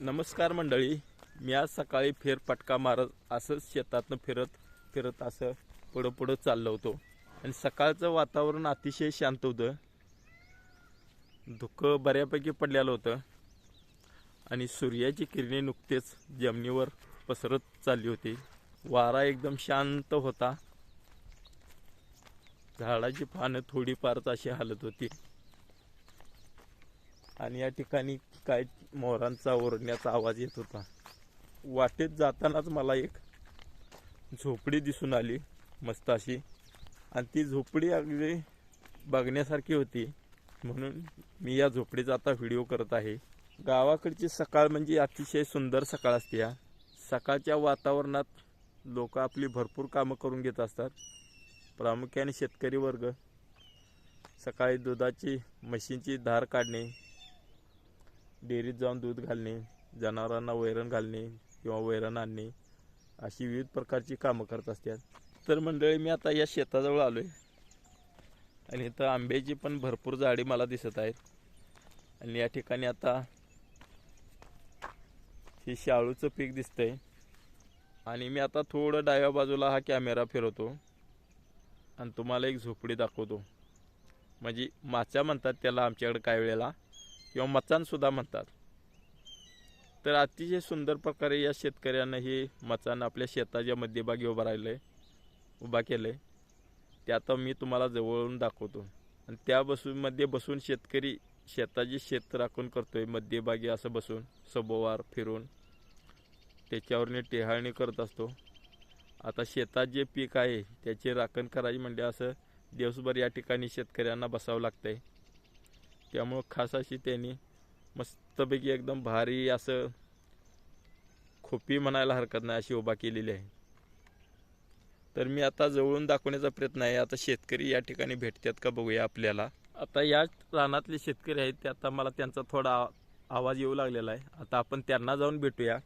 नमस्कार मंडळी. मी आज सकाळी फेरपटका मारत असंच शेतातनं फिरत फिरत असं पुढं पुढं चाललो होतो. आणि सकाळचं वातावरण अतिशय शांत होतं. धुकं बऱ्यापैकी पडलेलं होतं. आणि सूर्याची किरणे नुकतेच जमिनीवर पसरत चालली होती. वारा एकदम शांत होता. झाडाची पानं थोडीफारच अशी हालत होती. आणि या ठिकाणी काय मोरांचा ओरडण्याचा आवाज येत होता. वाटेत जातानाच मला एक झोपडी दिसून आली मस्त अशी. आणि ती झोपडी अगदी बघण्यासारखी होती. म्हणून मी या झोपडीचा आता व्हिडिओ करत आहे. गावाकडची सकाळ म्हणजे अतिशय सुंदर सकाळ असते या. सकाळच्या वातावरणात लोक आपली भरपूर कामं करून घेत असतात. प्रामुख्याने शेतकरी वर्ग. सकाळी दुधाची म्हशींची धार काढणे डेअरीत जाऊन दूध घालणे जनावरांना वैरण घालणे किंवा वैरण आणणे अशी विविध प्रकारची कामं करत असतात. तर मंडळी मी आता या शेताजवळ आलो आहे आणि इथं आंब्याची पण भरपूर झाडे मला दिसत आहेत. आणि या ठिकाणी आता हे शाळूचं पीक दिसतंय. आणि मी आता थोडं डाव्या बाजूला हा कॅमेरा फिरवतो. आणि तुम्हाला एक झोपडी दाखवतो. म्हणजे माचा म्हणतात त्याला आमच्याकडे काही वेळेला. किंवा मचानसुद्धा म्हणतात. तर अतिशय सुंदर प्रकारे या शेतकऱ्यांना हे मचान आपल्या शेताच्या मध्यभागी उभं राहिलं आहे उभा केलं आहे ते आता मी तुम्हाला जवळून दाखवतो. आणि त्या बसूनमध्ये बसून शेतकरी शेताची शेत राखून करतोय मध्यभागी असं बसून सभोवार फिरून. त्याच्यावरने टेहाळणी करत असतो. आता शेतात जे पीक आहे त्याची राखण करायची म्हणजे असं दिवसभर या ठिकाणी शेतकऱ्यांना बसावं लागतंय. त्यामुळं खास अशी त्यांनी मस्तपैकी एकदम भारी असं खोपी म्हणायला हरकत नाही अशी उभा केलेली आहे. तर मी आता जवळून दाखवण्याचा प्रयत्न आहे. आता शेतकरी या ठिकाणी भेटतात का बघूया आपल्याला. आता या रानातले शेतकरी आहेत ते आता मला त्यांचा थोडा आ- आवाज येऊ लागलेला आहे. आता आपण त्यांना जाऊन भेटूया.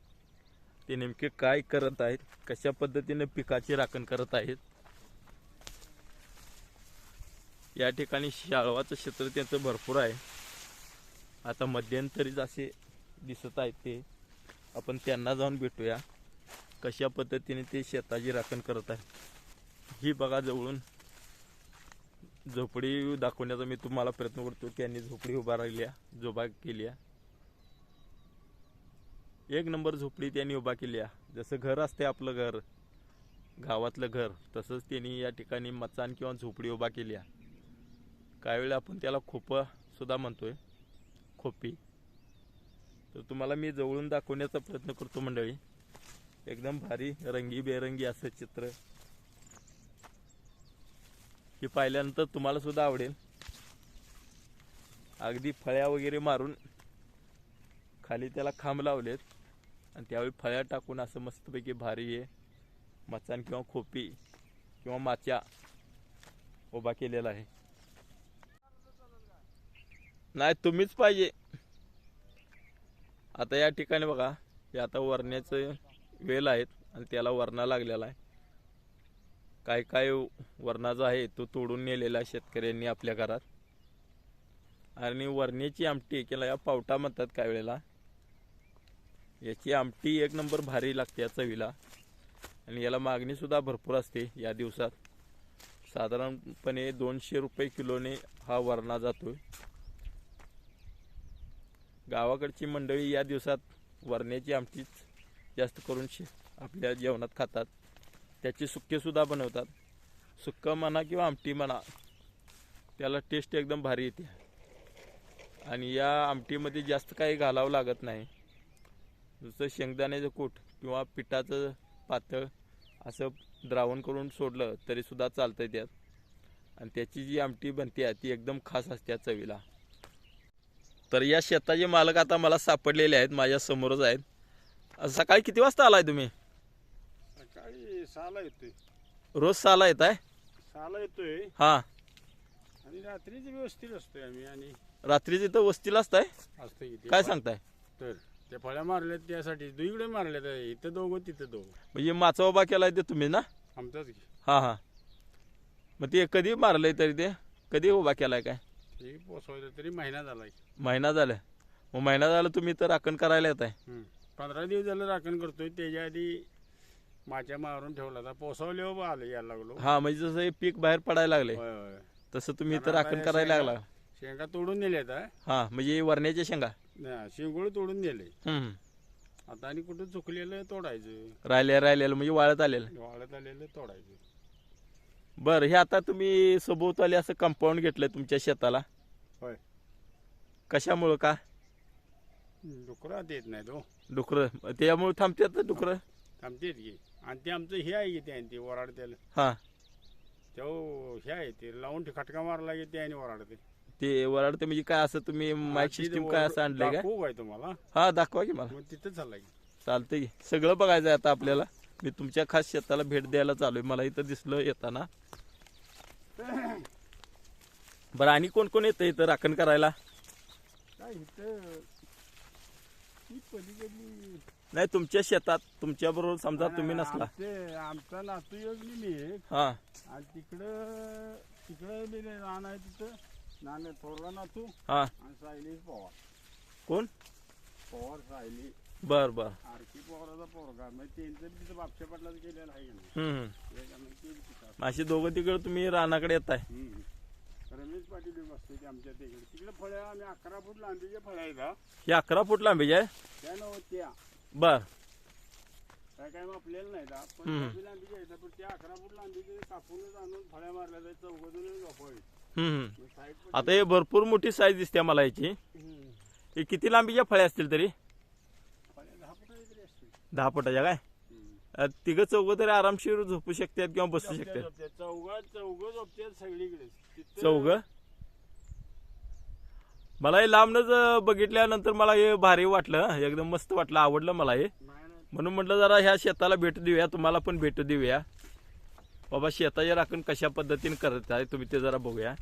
ते नेमके काय करत आहेत कशा पद्धतीने पिकाची राखण करत आहेत या ठिकाणी शाळवाचं क्षेत्र त्यांचं भरपूर आहे. आता मध्यंतरीच असे दिसत आहेत ते. आपण त्यांना जाऊन भेटूया. कशा पद्धतीने ते शेताची राखण करत आहे ही बघा जवळून. झोपडी दाखवण्याचा मी तुम्हाला प्रयत्न करतो. त्यांनी झोपडी उभा राहिल्या जोबा केली एक नंबर झोपडी त्यांनी उभा केली जसं घर असते आपलं घर गावातलं घर तसंच त्यांनी या ठिकाणी मचान किंवा झोपडी उभा केली काही वेळा आपण त्याला खोपंसुद्धा म्हणतो आहे खोपी. तर तुम्हाला मी जवळून दाखवण्याचा प्रयत्न करतो मंडळी. एकदम भारी रंगीबेरंगी असं चित्र. हे पाहिल्यानंतर तुम्हाला सुद्धा आवडेल. अगदी फळ्या वगैरे मारून खाली त्याला खांब लावलेत. आणि त्यावेळी फळ्या टाकून असं मस्तपैकी भारी आहे मचान किंवा खोपी किंवा माच्या उभा केलेला आहे. नाही तुम्हीच पाहिजे. आता या ठिकाणी बघा हे आता वरण्याचं वेल आहेत आणि त्याला वरणा लागलेला आहे. काय काय वरणाचा आहे तो तोडून नेलेला आहे शेतकऱ्यांनी आपल्या घरात. आणि वरण्याची आमटी केला या पावटा म्हणतात काय वेळेला. याची आमटी एक नंबर भारी लागते या चवीला. आणि याला मागणीसुद्धा भरपूर असते या दिवसात. साधारणपणे दोनशे रुपये किलोने हा वरणा जातोय. गावाकडची मंडळी या दिवसात वरण्याची आमटीच जास्त करून शे आपल्या जेवणात खातात. त्याचे सुक्केसुद्धा बनवतात. सुक्का म्हणा किंवा आमटी म्हणा त्याला टेस्ट एकदम भारी येते. आणि या आमटीमध्ये जास्त काही घालावं लागत नाही. जसं शेंगदाण्याचं कूट किंवा पिठाचं पातळ असं द्रावण करून सोडलं तरीसुद्धा चालतं त्यात. आणि त्याची जी आमटी बनते ती एकदम खास असते चवीला. तर या शेताचे मालक आता मला सापडलेले आहेत माझ्या समोरच आहेत. सकाळी किती वाजता आलाय तुम्ही? सकाळी सहाला येतोय. रोज सहाला येत आहे सहाला येतोय. हा. आणि रात्रीची व्यवस्थित असतोय आम्ही आणि रात्री तिथं वस्तीला असताय? असतं काय सांगताय? तर त्या फळ्या मारल्यात त्यासाठी दुईकडे मारल्यात. इथं दोघं तिथं दोघं. म्हणजे माचा उभा केलाय ते तुम्ही ना? आमचाच हा हा. मग ते कधी मारलंय तरी ते? कधी उभा केलाय काय? ते पोचवायचं तरी महिना झाला महिना झाला मग महिना झाला तुम्ही तर राखण करायला येत आहे हम्म. पंधरा दिवस झालं राखण करतोय त्याच्या आधी माच्या मारून ठेवला होता. पोसावल्यावर आलं यायला लागलो. हा म्हणजे जसं हे पीक बाहेर पडायला लागले होय होय. तसं तुम्ही इथं राखण आता करायला शेंगा- लागला. शेंगा तोडून नेल्यात हा. हा म्हणजे वरण्याच्या शेंगा. ना, शिंगोळ तोडून नेले. हम्म. आता आणि कुठं चुकलेलं तोडायचं. राहिल्या राहिलेलं म्हणजे वाळत आलेलं. वाळत आलेलं तोडायचं. बरं हे आता तुम्ही सभोवताली असं कंपाऊंड घेतलंय तुमच्या शेताला. होय. कशामुळं का? डुकरात येत नाही तो डुकरं. त्यामुळे थांबतात ना डुकरं? थांबतेत की. आणि ते आमचं हे आहे की ते आणि ते वराडतेल हा. तो हे आहे ते लावून ते खटका मारला की ते आणि वराडते ते वराडते म्हणजे काय असं तुम्ही माईक सिस्टीम काय असं आणलंय का? दाखवू काय तुम्हाला? हा दाखवा की मला. मग तिथं चालला की. चालतंय की. सगळं बघायचं आहे आता आपल्याला. मी तुमच्या खास शेताला भेट द्यायला चालू आहे. मला इथं दिसलं येताना. बरं आणि कोण कोण येतं इथं राखण करायला? काय इथं? ही पलीकडली. नाही तुमच्या शेतात तुमच्या बरोबर समजा तुम्ही नसला. आमचे आमचा नातू योगली मी एक हा. आणि तिकडं तिकडं बी रान आहे तिथं. नाणे थोरला नातू हा. आणि सायली पवार. कोण? पवार सायली. बर बर. आरती पवाराचा पोरगा. मग त्यांचं बी तिथं बापशा पाटलाच केलेलं आहे की नाही? हम्म ते तिथं. अशी दोघं तिकडं तुम्ही रानाकडे येत आहे हम्म. रमेश पाटील बी बसते ते आमच्या तिकडे. तिकडे फळ्या आम्ही अकरा फूट लांबीच्या फळ्या आहेत हा. ही अकरा फूट लांबी आहे? त्या नव्हत्या. बर. काय काय आपल्याला नाही का पण हम्म. त्या बी लांबीच्या आहेत पण त्या अकरा फूट लांबीचे कापूनच आणून फळ्या मारल्या जायचं हम्म. साईड आता हे भरपूर मोठी साईज दिसते मला याची. हे किती लांबीच्या फळ्या असतील तरी फळ्या दहा फुट तरी असतील दहा फुटाच्या काय. अ, तिघं चौघं तरी आरामशीर झोपू शकतात किंवा बसू शकतात. चौघं चौघं झोपतात सगळीकडे तिथं- चौघ मला हे लांबनच अ, बघितल्यानंतर मला हे भारी वाटलं हं. एकदम मस्त वाटलं आवडलं मला हे नाही, नाही. म्हणून म्हटलं जरा ह्या शेताला भेट देऊया तुम्हाला पण भेट देऊया बाबा शेताचे राखण कशा पद्धतीने करत आहे तुम्ही ते जरा बघूया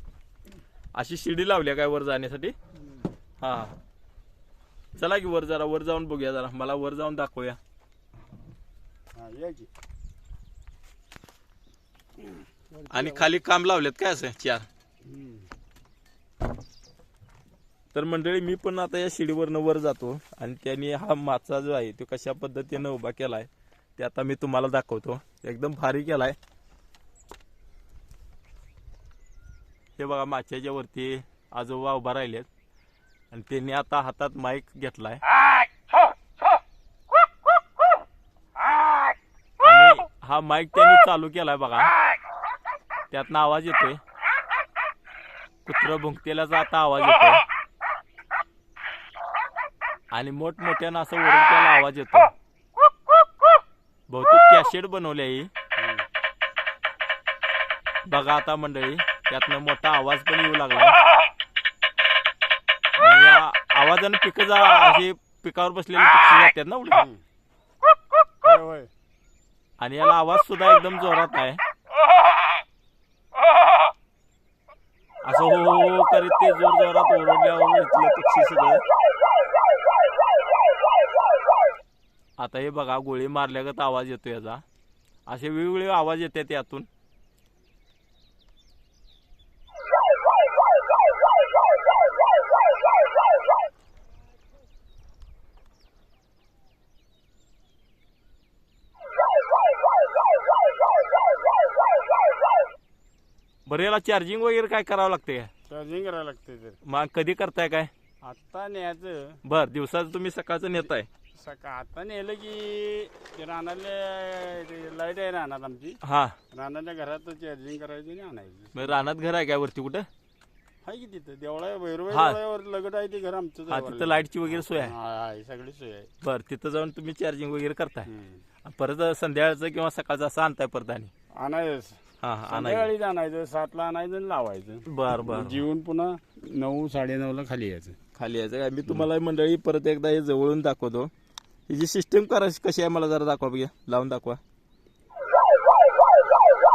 अशी शिडी लावली काय वर जाण्यासाठी. हा चला की वर जरा वर जाऊन बघूया जरा मला वर जाऊन दाखवूया हा, आणि खाली काम लावलेत काय असं? चार. तर मंडळी मी पण आता या शिडीवरनं वर जातो आणि त्यांनी हा माचा जो आहे तो कशा पद्धतीनं उभा केलाय ते आता मी तुम्हाला दाखवतो. एकदम भारी केलाय. हे बघा माच्याच्या वरती आजोबा उभा राहिलेत आणि त्यांनी आता हातात माईक घेतलाय. हा माईक त्यांनी चालू केलाय बघा. त्यातनं आवाज येतोय. कुत्र भुंकतेल्याचा आता आवाज येतोय. आणि मोठमोठ्यानं असं वरून त्याला आवाज येतो बहुतेक कॅशेट बनवले ही. बघा आता मंडळी त्यातनं मोठा आवाज पण येऊ लागला. या आवाजानं पिकं जा अशी पिकावर बसलेली पक्षी जातात ना उलट होय. आणि याला आवाज सुद्धा एकदम जोरात आहे. असं हो हो हो करीत ते जोर जोरात ओरडल्यावर इथलं पक्षी सगळे. आता हे बघा गोळी मारल्यागत आवाज येतो याचा. असे वेगवेगळे आवाज येतात यातून. याला चार्जिंग वगैरे काय करावं लागते काय चार्जिंग करायला लागते तर. मग कधी करताय काय? आत्ता न्यायचं. बर दिवसाचं तुम्ही सकाळचं नेताय. सकाळ आता नेलं की ते लाइट आहे रानात आमची. हा. रानाच्या घरात चार्जिंग करायचं आणि आणायचं. मग रानात घर आहे काय वरती कुठं? आहे की तिथं देवळा भैरवाई हा. देवळावर लगट आहे ते घर आमचं हा तिथं लाईटची वगैरे सोय आहे? हा, आहे सगळी सोय आहे. बर तिथं जाऊन तुम्ही चार्जिंग वगैरे करताय. हम्म. परत संध्याकाळचं किंवा सकाळचं असं आणताय परत आणि? आणायचं. हा हा आणायचं. संध्याकाळीच आणायचं सातला आणायचं आणि लावायचं. बर बर. जीवन पुन्हा नऊ साडेनऊला खाली यायचं. खाली यायचं. काय मी तुम्हाला मंडळी परत एकदा हे जवळून दाखवतो. ही जी सिस्टीम करायची कशी आहे मला जरा दाखवा बघा लावून दाखवा.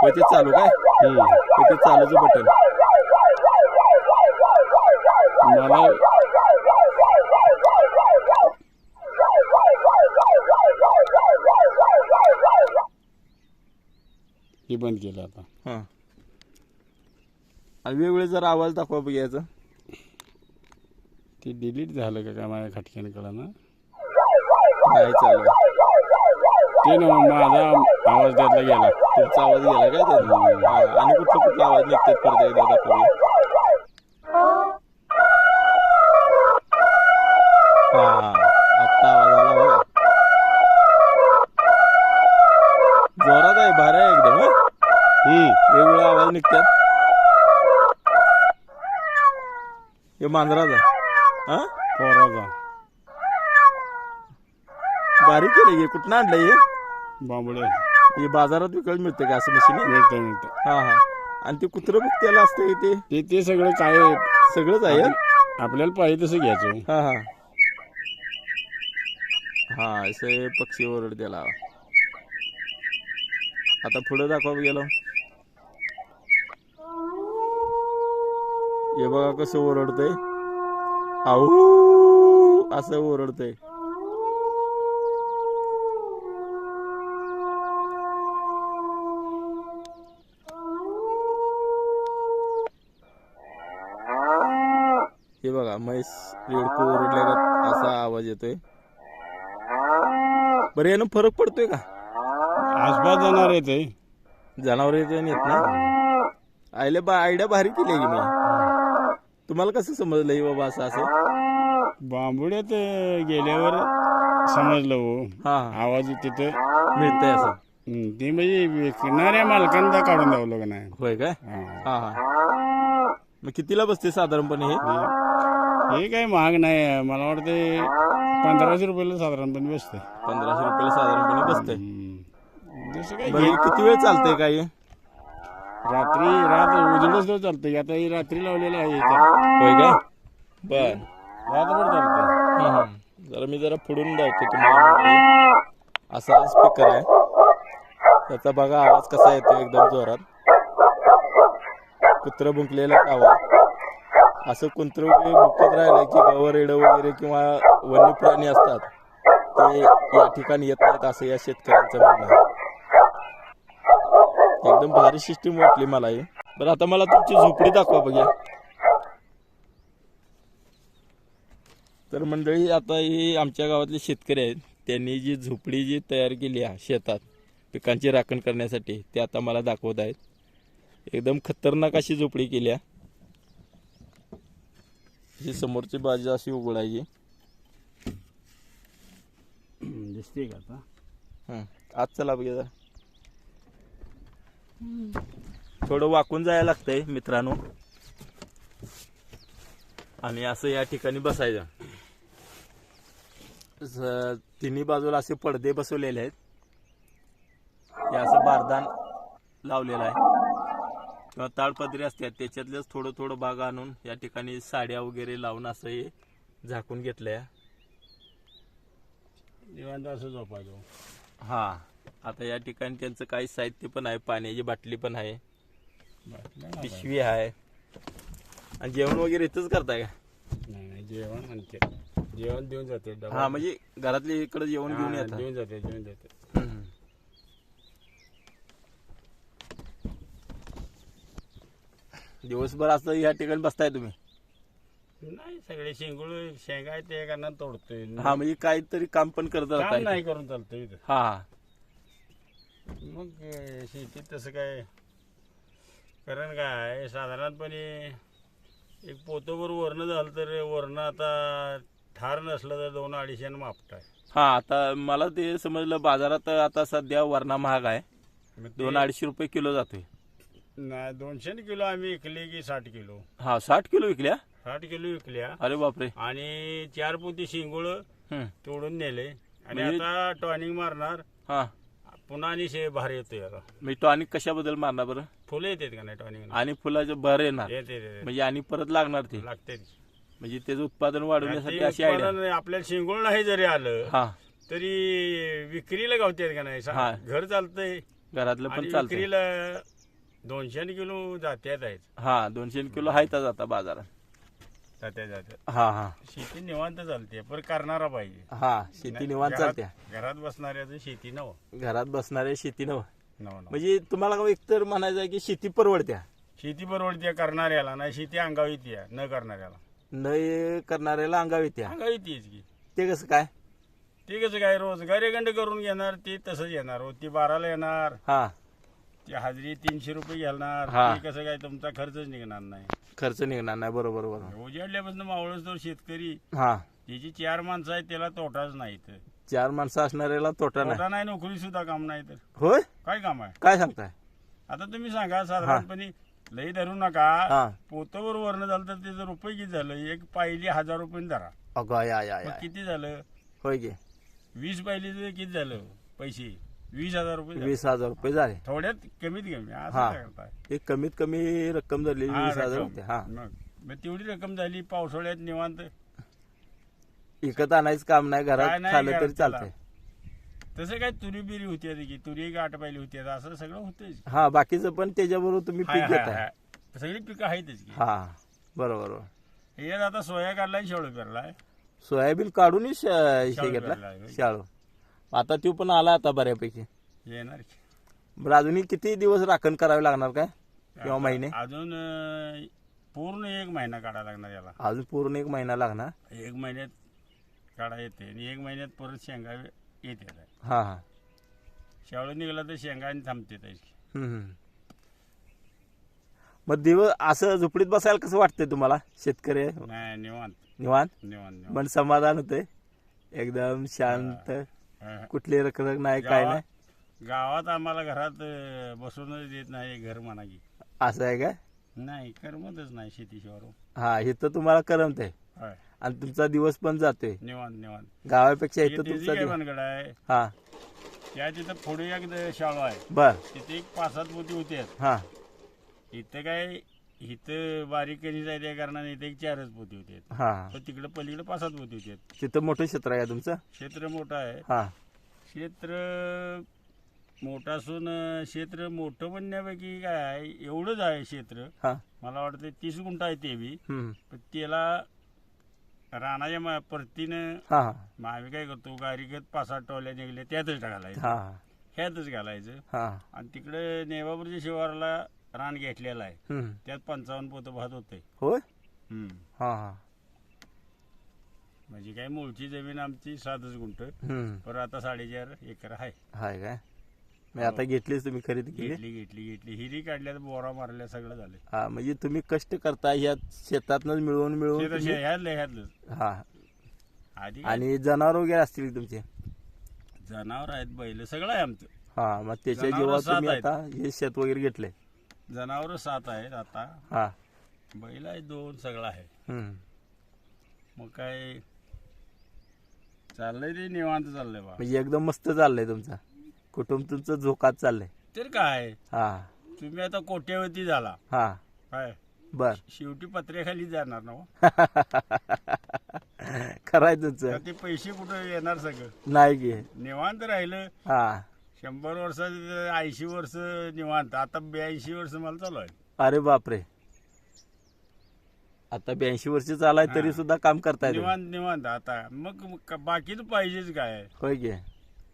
होय ते चालू काय? होय ते चालूचं बटन. मला हे बंद केलं आता. हा. आणि वेगवेगळे जरा आवाज दाखवा बघा याचं. ते डिलीट झालं का काय माझ्या खटक्यानं कळलं? ना नाही चालू आहे. ते ना माझा आवाज त्यातला गेला. तुमचा आवाज गेला काय त्यात? हा, आणि कुठला कुठला आवाज निघतात परत एकदा दाखवूया. हा हे मांजराचा. हा? पोराचा. बारीक केलं हे कुठनं आणलंय हे? बांबुडे हे बाजारात विकत मिळतं का असं मशीन? मिळतं मिळतं. हा हा. आणि ते कुत्रं बघ त्याला असतं ते? ते ते सगळं काय सगळंच आहे? हं? आपल्याला पाहिजे तसं घ्यायचं. हा हा. हा असे पक्षी ओरड त्याला आता पुढे दाखवा गेलो हे बघा कसं ओरडतंय. आऊ असं ओरडतंय. हे बघा म्हैस रेडकू ओरडल्या असा आवाज येतोय. बरं यानं फरक पडतोय का? आसपास जाणार आहे ते जनावर येतोय आणि येत ना आयल्या बा आयडिया भारी केली आहे की मी. तुम्हाला कसं समजलं हे बाबा असं असं? बांबुड्यात गेल्यावर समजलं हो. हा. आवाज तिथं मिळतंय असं. ते म्हणजे विकणाऱ्या मालकांना काढून द्यावं का नाही होय काय? हा. हा हा. मग कितीला बसते साधारणपणे हे? हे काही महाग नाही मला वाटते पंधराशे रुपयाला साधारणपणे बसते पंधराशे रुपयाला साधारणपणे बसतंय. हम्म. जसं काय बरं हे किती वेळ चालतंय काय हे? रात्री रात उजडच तर चालतंय. आता ही रात्री लावलेलं आहे इथं. होय काय बर. रात्रभर हम्म. जरा मी जरा पुढून धावतो तुम्हाला मंडळी. असा स्पीकर आहे. त्याचा बघा आवाज कसा येतो एकदम जोरात. कुत्र भुंकलेला आवाज. असं कुत्र भुंकत राहिलं की गवर रेडं वगैरे किंवा वन्य प्राणी असतात ते या ठिकाणी येत नाहीत असं या शेतकऱ्यांचं म्हणणं आहे. एकदम भारी सिस्टीम वाटली मला ही. बरं आता मला तुमची झोपडी दाखवा बघ्या. तर मंडळी आता ही आमच्या गावातले शेतकरी आहेत. त्यांनी जी झोपडी जी तयार केली आहे शेतात पिकांची राखण करण्यासाठी ते आता मला दाखवत आहेत. एकदम खतरनाक अशी झोपडी केली आहे. ही समोरची बाजू अशी उघडायची दिसते का आता? हं. आज चला बघा. थोडं वाकून जायला लागतंय मित्रांनो. आणि असं या ठिकाणी बसायचं. तिन्ही बाजूला असे पडदे बसवलेले आहेत. हे असं बारदान लावलेलं आहे. किंवा ताडपदरी असतात त्याच्यातलेच थोडं थोडं भाग आणून या ठिकाणी साड्या वगैरे लावून असं हे झाकून घेतलंय. निवांत असं झोपायचो. हा. आता या ठिकाणी त्यांचं काही साहित्य पण आहे पाण्याची बाटली पण आहे. पिशवी आहे. आणि जेवण वगैरे इथंच करताय का? नाही नाही जेवण म्हणते. जेवण देऊन जाते डबा. हा म्हणजे घरातले इकडे जेवण घेऊन हा, येतात. देऊन जाते देऊन जाते. हम्म. दिवसभर असं या ठिकाणी बसताय तुम्ही? नाही सगळे शेंगुळ शेंगा आहेत ते एकांना तोडतोय. हा म्हणजे काहीतरी काम पण करत काम राहताय नाही करून चालतंय इथं. हा हा. मग शेतीत तसं काय कारण काय? साधारणपणे एक पोतोभर वरण झालं तर वरण आता ठार नसलं तर दोन अडीचशेनं मापटाय हा आता मला ते समजलं बाजारात आता सध्या वरणा महाग आहे. मग ते- दोन अडीचशे रुपये किलो जातोय. नाही दोनशे किलो आम्ही विकले की साठ किलो. हा साठ किलो विकल्या? साठ किलो विकल्या. अरे बापरे. आणि चार पोती शिंगुळ हम्म. तोडून नेले. आणि म्हणजे- आता टॉनिंग मारणार. हा. पुन्हा आणि शे भार येतोय आता. मी टॉनिक कशाबद्दल मारणार बरं? फुलं येतात का नाही टॉनिंग आणि फुलाचं भर येणार येते म्हणजे आणि परत लागणार ते? लागते म्हणजे त्याचं उत्पादन वाढवण्यासाठी अशी आयडिया उत्पादन आपल्याला शिंगुळ नाही जरी आलं हा. तरी विक्रीला गावतात का नाही? हा. सा- घर चालतंय. घरातलं आणि पण चालतं विक्रीला दोनशे किलो जात्यात आहेत हा दोनशे किलो आहेतच आता बाजारात. जात्या हा हा. शेती निवांत चालते पण करणारा पाहिजे. हा शेती निवांत घरात- चालते. घरात बसणाऱ्याचं शेती नव. घरात बसणारे शेती नव. नव नव. म्हणजे तुम्हाला एकतर म्हणायचं आहे की शेती परवडत्या. शेती परवडते करणाऱ्याला नाही शेती अंगावीत आहे न करणाऱ्याला. न करणाऱ्याला अंगाव येते सांगावी तीच की. ते कसं काय? ते कसं काय रोजगारी गंड करून घेणार ते तसंच येणार. हो ती बाराला येणार. हा. ती हाजरी तीनशे रुपये घेणार हा. ते कसं काय तुमचा खर्चच निघणार नाही. खर्च निघणार नाही बरोबर बरोबर. उजाडल्यापासून मावळच तो शेतकरी हा. त्याची चार माणसं आहेत त्याला तोटाच नाही तर चार माणसं असणाऱ्याला तोटा नाही. तोटा नाही नोकरी सुद्धा काम नाही तर होय? काय काम आहे? काय सांगताय? आता तुम्ही सांगा साधारणपणे लई धरू नका. हा. पोतवर वर्ण झालं तर त्याचं रुपये किती झालं? एक पाहिली हजार रुपये धरा. अगं या या मग या. किती झालं? होय की. वीस पाहिलीचं किती झालं? पैसे. वीस हजार रुपये झाले. वीस हजार रुपये झाले. थोड्यात कमीत कमी असं हा. काय करताय एक कमीत कमी रक्कम झाली हा, वीस हजार रक्कम. रुपये हा. मग मग तेवढी रक्कम झाली पावसाळ्यात निवांत. विकत आणायचं काम नाही काय घरात नाही खाल्लं घरात तरी चालतंय. तसं काय तुरी बिरी होती आता की तुरी आठ पाहिली होती आता असं सगळं होतंच हा बाकीचं पण त्याच्याबरोबर तुम्ही हाय, पीक हाय, घेताय. हाय. सगळी पिकं आहेतच की. हा बरोबर बरोबर. आता सोया काढलाय शेवळ पेरलाय सोयाबीन काढून श- हे शाळू घेतला पेरलाय. शाळू. आता तो पण आला आता बऱ्यापैकी. येणार की. बरं अजूनही किती दिवस राखण करावे लागणार काय? किंवा महिने? अजून अं, पूर्ण एक महिना काढायला लागणार याला. अजून पूर्ण एक महिना लागणार? एक महिन्यात काढा येते आणि एक महिन्यात परत शेंगा येते. हा हा. शेवळ निघाला तर शेंगा आणि थांबते त्याची हम्म, हम्म. मग दिवस असं झोपडीत बसायला कसं वाटतंय तुम्हाला शेतकरी? नाही निवांत. निवांत? निवांत निवांत. मन समाधान होतंय. एकदम शांत. कुठली रखरख नाही काय नाही. गावात आम्हाला घरात बसूनच देत नाही घर म्हणा की. असं आहे काय नाही करमतच नाही शेतीशिवाय. हा इथं तुम्हाला करमतंय. होय. आणि तुमचा दिवस पण जातोय. निवांत निवांत. गावापेक्षा इथं तुमचा काय दिवस भानगड आहे हा. त्या तिथं पुढे एक शाळा आहे. बर. तिथे एक पाच सात पोती होते हा. इथं काय इथं बारीक कणीच आहे त्या कारणाने इथे एक चारच पोती होते. हा. पण तिकडे पलीकडे पाच सात पोती होते. तिथं मोठं क्षेत्र आहे तुमचं? क्षेत्र मोठं आहे. हा. क्षेत्र मोठं असून अं, क्षेत्र मोठं म्हणण्यापैकी काय आहे? एवढंच आहे क्षेत्र. हा. मला वाटतं तीस गुंठ आहे ते बी. हम्म. पण त्याला रानाच्या मा- परतीनं हा. हा मग आम्ही काय करतो गारीगत पाच सात टोल्या निघले त्यातच घालायचं हा. ह्यातच घालायचं. हा. आणि तिकडे नेवापूरच्या शिवाराला रान घेतलेलं आहे. हम्म. त्यात पंचावन्न पोतं भात होते. होय? हा हा. म्हणजे काय मूळची जमीन आमची सातच गुंठ. हम्म. पर आता साडेचार एकर आहे. हाय काय? मग आता घेतलीच तुम्ही खरेदी केली? घेतली घेतली घेतली. हिरी काढल्या बोरा मारल्या सगळं झालं. हा म्हणजे तुम्ही कष्ट करताय या शेतातनच मिळवून मिळवून शेत तुम्ही- ह्यातलं ह्यातलं. हा. आधी काय? आणि जनावर वगैरे असतील तुमचे? जनावर आहेत बैल सगळं आहे आमचं. हा मग त्याच्या जनावरं जेव्हा सात तुम्ही आहेत. आता हे शेत वगैरे घेतले जनावर सात आहेत आता. हा. बैल आहे दोन सगळं आहे. हम्म. मग काय? चाललंय ते निवांत चाललंय बा. म्हणजे एकदम मस्त चाललंय तुमचं. कुटुंब तुमचं झोकात चाललंय. तर काय? हा. तुम्ही आता कोट्यावरती झाला. हा. काय? बर. शेवटी पत्र्याखाली जाणार ना हो. खराय तुमचं. ते पैसे कुठं येणार सगळं? नाही की. निवांत राहिलं. हा. शंभर वर्ष ऐंशी वर्ष निवांत. आता ब्याऐंशी वर्ष मला चालू आहे. अरे बापरे. आता ब्याऐंशी वर्ष चालाय तरी हा. सुद्धा काम करताय तुम्ही. निवांत निवांत. आता मग बाकीचं पाहिजेच काय? होय की.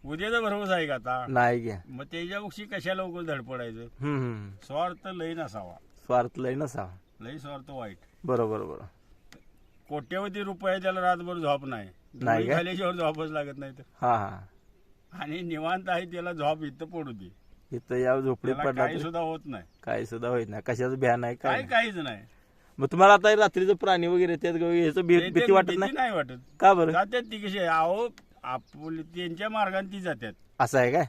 उद्याचा भरवस आहे का आता? नाही की. मग त्याच्यापेक्षा कशाला उघड धडपडायचं? हम्म, हम्म. स्वार्थ लय नसावा. स्वार्थ लय नसावा. लय स्वार्थ वाईट. बरोबर बरोबर. कोट्यवधी रुपये त्याला रातभर झोप नाही. नाही? खाल्याशिवाय झोपच लागत नाही तर. हा हा. आणि निवांत आहे त्याला झोप इथं पडू दे. इथं या झोपडी त्याला पडला काही तरी सुद्धा होत नाही. काही सुद्धा होत नाही. कशाचं भ्या नाही काय काय नाही. काहीच नाही. मग तुम्हाला आता रात्रीचं प्राणी वगैरे त्यात ह्याचं भी- ते- भीती ते वाटत भीती नाही? नाही वाटत. का बरं? जातात ती कशी अहो आपली त्यांच्या मार्गाने ती जातात. असं आहे काय?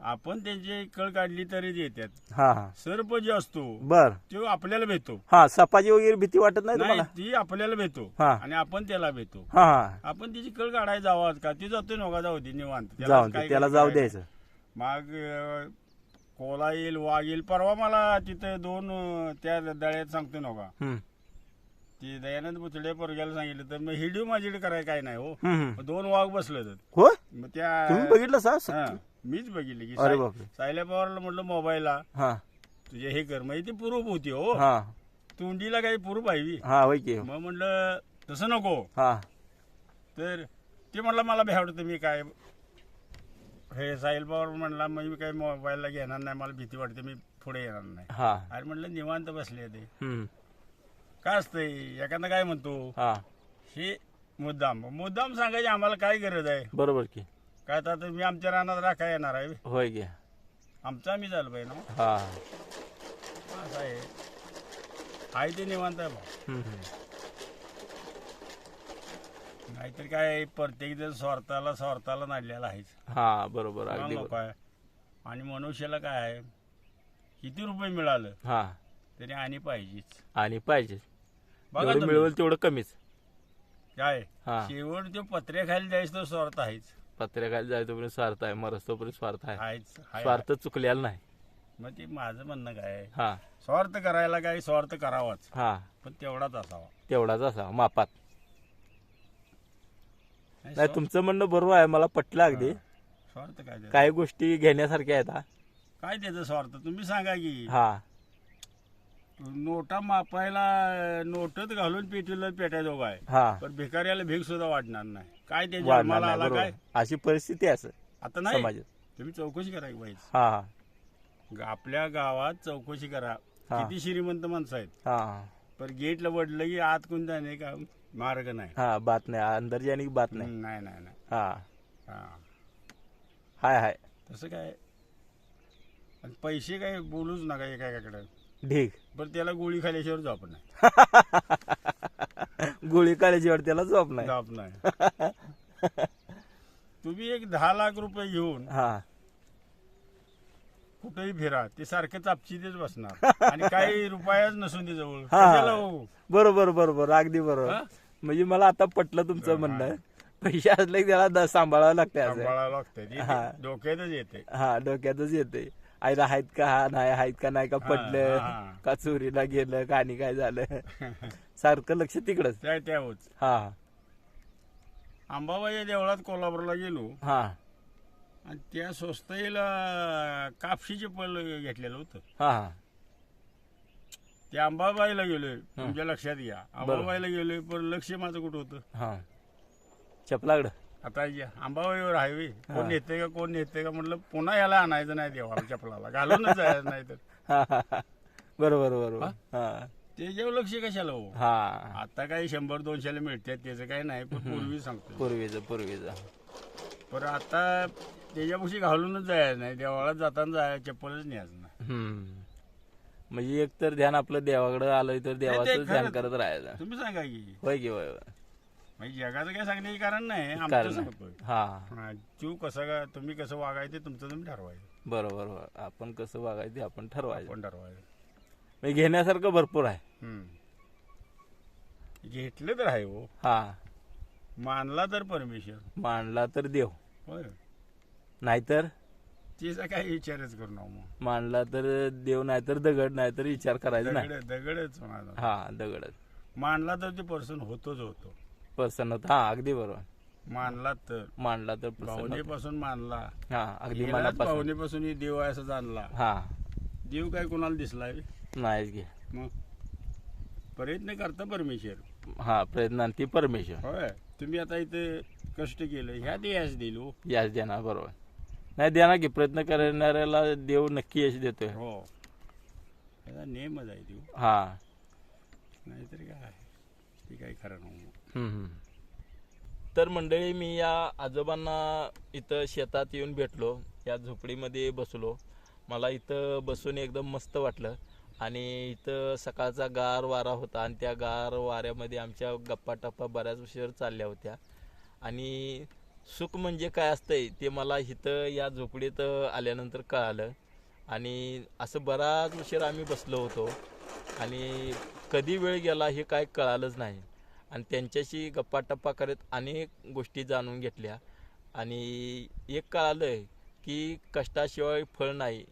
आपण त्यांची कळ काढली तरी येतात हा हा. सर्प जे असतो बर. तो आपल्याला भेटतो. हा सपाची वगैरे भीती वाटत नाही नाही तुम्हाला ती आपल्याला भेटतो हा. आणि आपण त्याला भेटतो. हा हा. आपण तिची कळ काढायला जावं का? ती जातो नका जाऊ दे निवांत. जाऊन काय दे, त्याला जाऊ काय द्यायचं. मग अं, कोला येईल वाघ येईल परवा मला तिथं दोन अं, त्या दळ्यात सांगतो नका हम्म, ती दयानंद बुचडे पोरग्याला सांगितलं तर मग हिडिओ माझ्याकडे करायला काय नाही हो. हम्म, हम्म. मग दोन वाघ बसले तर मग त्या तुम्ही बघितलं सा? हा, मीच बघितली की अरे साय- बापरे. सायल्या पवारला म्हटलं मोबाईलला. हा. तुझे हे कर. मग ती पुरूप होती हो. हा. तोंडीला काही पुरूप आहे हा होय की. मग म्हटलं तसं नको. हा. तर ते म्हणलं मला भेटतं मी काय हे साहिल पवार म्हणला मग मी काही मोबाईलला घेणार नाही मला भीती वाटते मी पुढे येणार नाही. हा. अरे म्हटलं निवांत बसले ते. हम्म. काय असतंय? एखादा काय म्हणतो? हा. हे मुद्दाम. मुद्दाम सांगायची आम्हाला काय गरज आहे? बरोबर की. काय तर आता मी आमच्या रानात राखा येणार आहे होय की. आमचा आम्ही झालं पाहिजे ना. हा. असं आहे. आहे ते निवांत आहे भाऊ. हम्म, हम्म. नाहीतर काय प्रत्येक जण स्वार्थाला स्वार्थाला नाडलेला आहेच. हा बरोबर अगदी लोक बरोबर. आहे. आणि मनुष्याला काय आहे किती रुपये मिळालं हा. तरी आणि पाहिजेच. आणि पाहिजे बघा जेवढं तुम्ही. मिळवेल तेवढं कमीच. काय? हा. शेवट ते पत्रे खाली जायचं तो स्वार्थ आहेच. पत्रिकाला जायचं तोपर्यंत स्वार्थ आहे मरस तोपर्यंत स्वार्थ आहे. आहेच आहे. स्वार्थ चुकलेला नाही. मग ते माझं म्हणणं काय आहे, हा. स्वार्थ करायला काय स्वार्थ करावाच. हा. पण तेवढाच असावा. तेवढाच असा मापात. नाही, नाही तुमचं म्हणणं बरोबर आहे मला पटलं अगदी. स्वार्थ काय त्याचा? काही गोष्टी घेण्यासारख्या आहेत हा. काय त्याचं स्वार्थ? तुम्ही सांगा की. हा. नोटा मापायला नोटच घालून पेटीला पेटायचो काय हा. पण भिकाऱ्याला भीक सुद्धा वाढणार नाही. काय ते वाढणार जन्माला नाही आला बरोबर. काय? अशी परिस्थिती आहे असं आता नाही. समाजात. तुम्ही चौकशी करा पाहिजे हा हा. आपल्या गावात चौकशी करा. हा. किती श्रीमंत माणसं आहेत. हा पण गेटला वडलं की आत कोण जाणे का मार्ग नाही. हा बात नाही. अंदर जाने की बात नाही. हम्म, नाही नाही नाही. हा. हा. हाय हाय. तसं काय? आणि पैसे काय बोलूच नका एकाकडे ढीग. बरं त्याला गोळी खाल्याशिवाय झोप नाही. गोळी काढायची त्याला झोप नाही. झोप नाही. तुम्ही एक दहा लाख रुपये घेऊन हा. कुठेही फिरा ते सारखे चापचीतच बसणार. आणि काही रुपयाच नसून ते जवळ. हा. कशाला हो? बरोबर बरोबर अगदी बरोबर. हा? म्हणजे मला आता पटलं तुमचं म्हणणं. पैसे असले की त्याला द- सांभाळावं लागतं असं. सांभाळावं ते हा. डोक्यातच येते हा डोक्यातच येते आईला आहेत का? हा नाही आहेत का? नाही का? हा, पडलं हा. का चोरीला गेलं? का आणि काय झालं? सारखं लक्ष तिकडच. त्या त्यावच हा. अंबाबाई देवळात कोल्हापूरला गेलो. हा. आणि त्या स्वस्ताईला कापशीचे पल घेतलेलं होतं. हा हा. ते अंबाबाईला गेलोय तुमच्या लक्षात घ्या. अंबाबाईला गेलोय पण लक्ष माझं कुठं होतं? हा. चपलाकडं. आता या अंबाबाईवर हायवे. कोण नेते का कोण नेते का म्हटलं पुन्हा याला आणायचं नाही देवाला चपलाला. घालूनच जायचं नाही तर. बरोबर बरोबर. हा. त्याच्यावर लक्ष कशाला हो? हा. आता काही शंभर दोनशेला मिळतात त्याचं काही नाही पण पूर्वी सांगतो. पूर्वीचं पूर्वीचं. पण आता त्याच्यापाशी घालूनच जायचं नाही देवाला जाताना जाय चप्पलच न्यायचं नाही. हम्म. म्हणजे एक तर ध्यान आपलं देवाकडे आलंय तर देवाचं खरंच. ध्यान करत राहायचं. तुम्ही सांगा की. होय की होय होय. म्हणजे जगाचं काय सांगण्याचे कारण नाही आमचं कारण सांगतोय. हा. हा, तू कसं का तुम्ही कसं वागायचं ते तुमचं तुम्ही ठरवायचं. बरोबर बरोबर. आपण कसं वागायचं ते आपण ठरवायचं. आपण ठरवायचं. म्हणजे घेण्यासारखं भरपूर आहे. हम्म. घेतलं तर आहे हो. हा. मानला तर परमेश्वर. मांडला तर देव. होय. नाहीतर? तिचा काही विचारच करू नका मग. मांडला तर देव नाहीतर दगड नाहीतर विचार करायचा नाही दगड दगडच होणार हा दगडच. मानला तर ते पर्सन होतोच होतो. प्रसन्न होता. हा अगदी बरोबर. मानला तर. मांडला तर प्रसन्न. भावनेपासून मानला. हा अगदी मनापासून. भावनेपासून हे देव आहे असं जाणला. हा. देव काय कोणाला दिसलाय? नाहीच घे. मग? प्रयत्न करता परमेश्वर. हा प्रयत्नांती परमेश्वर. होय. तुम्ही आता इथे कष्ट केलं ह्या देयास दिलो याच देणार बरोबर. नाही देणार की प्रयत्न करणाऱ्याला देव नक्की यश देतोय. हो. त्याचा नेमच आहे देव. हा. नाहीतर काय ते काही खरं नाही हम्म, हम्म. तर मंडळी मी या आजोबांना इथं शेतात येऊन भेटलो. या झोपडीमध्ये बसलो. मला इथं बसून एकदम मस्त वाटलं. आणि इथं सकाळचा गार वारा होता आणि त्या गार वाऱ्यामध्ये आमच्या गप्पा टप्पा बऱ्याच उशीर चालल्या होत्या. आणि सुख म्हणजे काय असतंय ते मला इथं या झोपडीत आल्यानंतर कळालं. आणि असं बराच उशीर आम्ही बसलो होतो. आणि कधी वेळ गेला हे काय कळालंच नाही. आणि त्यांच्याशी गप्पा टप्पा करत अनेक गोष्टी जाणून घेतल्या. आणि एक कळालं की कष्टाशिवाय फळ नाही.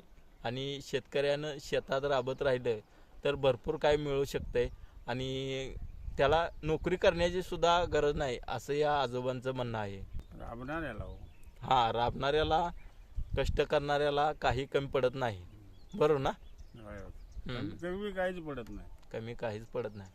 आणि शेतकऱ्यानं शेतात राबत राहिलं तर भरपूर काय मिळू शकतंय. आणि त्याला नोकरी करण्याची सुद्धा गरज नाही असं या आजोबांचं म्हणणं आहे. राबणार याला हो. हा राबणाऱ्याला कष्ट करणाऱ्याला काही कमी पडत नाही. बरोबर ना. कमी काहीच पडत नाही. कमी काहीच पडत नाही.